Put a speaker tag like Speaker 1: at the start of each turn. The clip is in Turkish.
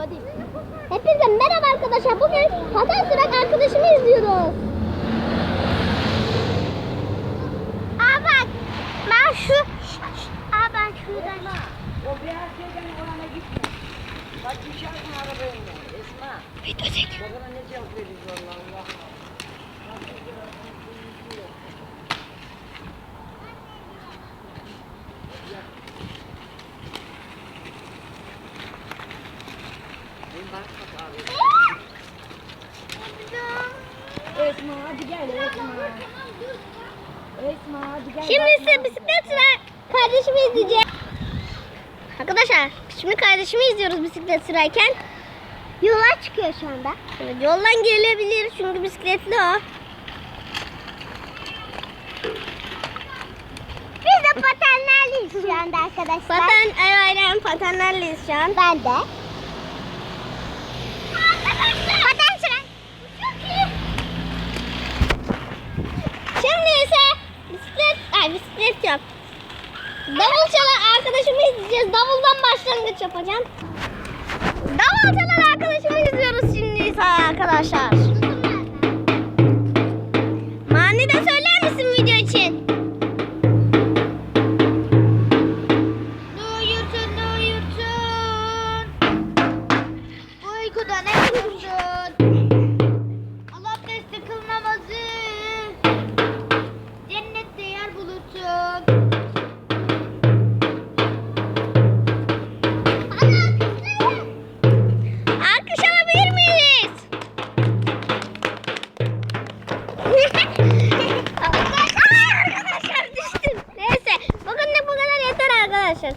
Speaker 1: hadi.
Speaker 2: Hepinize merhaba arkadaşlar. Bugün paten süren arkadaşımı izliyoruz.
Speaker 3: Aa bak.
Speaker 2: Ben şu...
Speaker 3: Aa ben şuradan... O
Speaker 4: bir erkeğden orana gitme. Bak düşersin arabayla. Esma.
Speaker 2: Video çek. Babana
Speaker 4: ne cevap veririz Allah Allah.
Speaker 1: Esma
Speaker 4: hadi gel
Speaker 1: Esma.
Speaker 4: Esma hadi
Speaker 2: gel. Şimdi size bisiklet süren kardeşimi izleyeceğiz. Arkadaşlar şimdi kardeşimi izliyoruz bisiklet sürerken.
Speaker 3: Yola çıkıyor şu anda.
Speaker 2: Evet, yoldan gelebilir çünkü bisikletli o.
Speaker 3: Biz de patenlerleyiz şu anda arkadaşlar. Paten,
Speaker 2: evet, aynen patenlerleyiz şu an.
Speaker 3: Ben de.
Speaker 2: Gel bisiklet yap. Davul çalan arkadaşımı izleyeceğiz. Davuldan başlangıç yapacağım. Davul çalan arkadaşımı izliyoruz şimdi arkadaşlar. Mani de söyler misin video için?
Speaker 1: Duyursun duyursun. Uykudan ne duyursun?
Speaker 2: Yeah.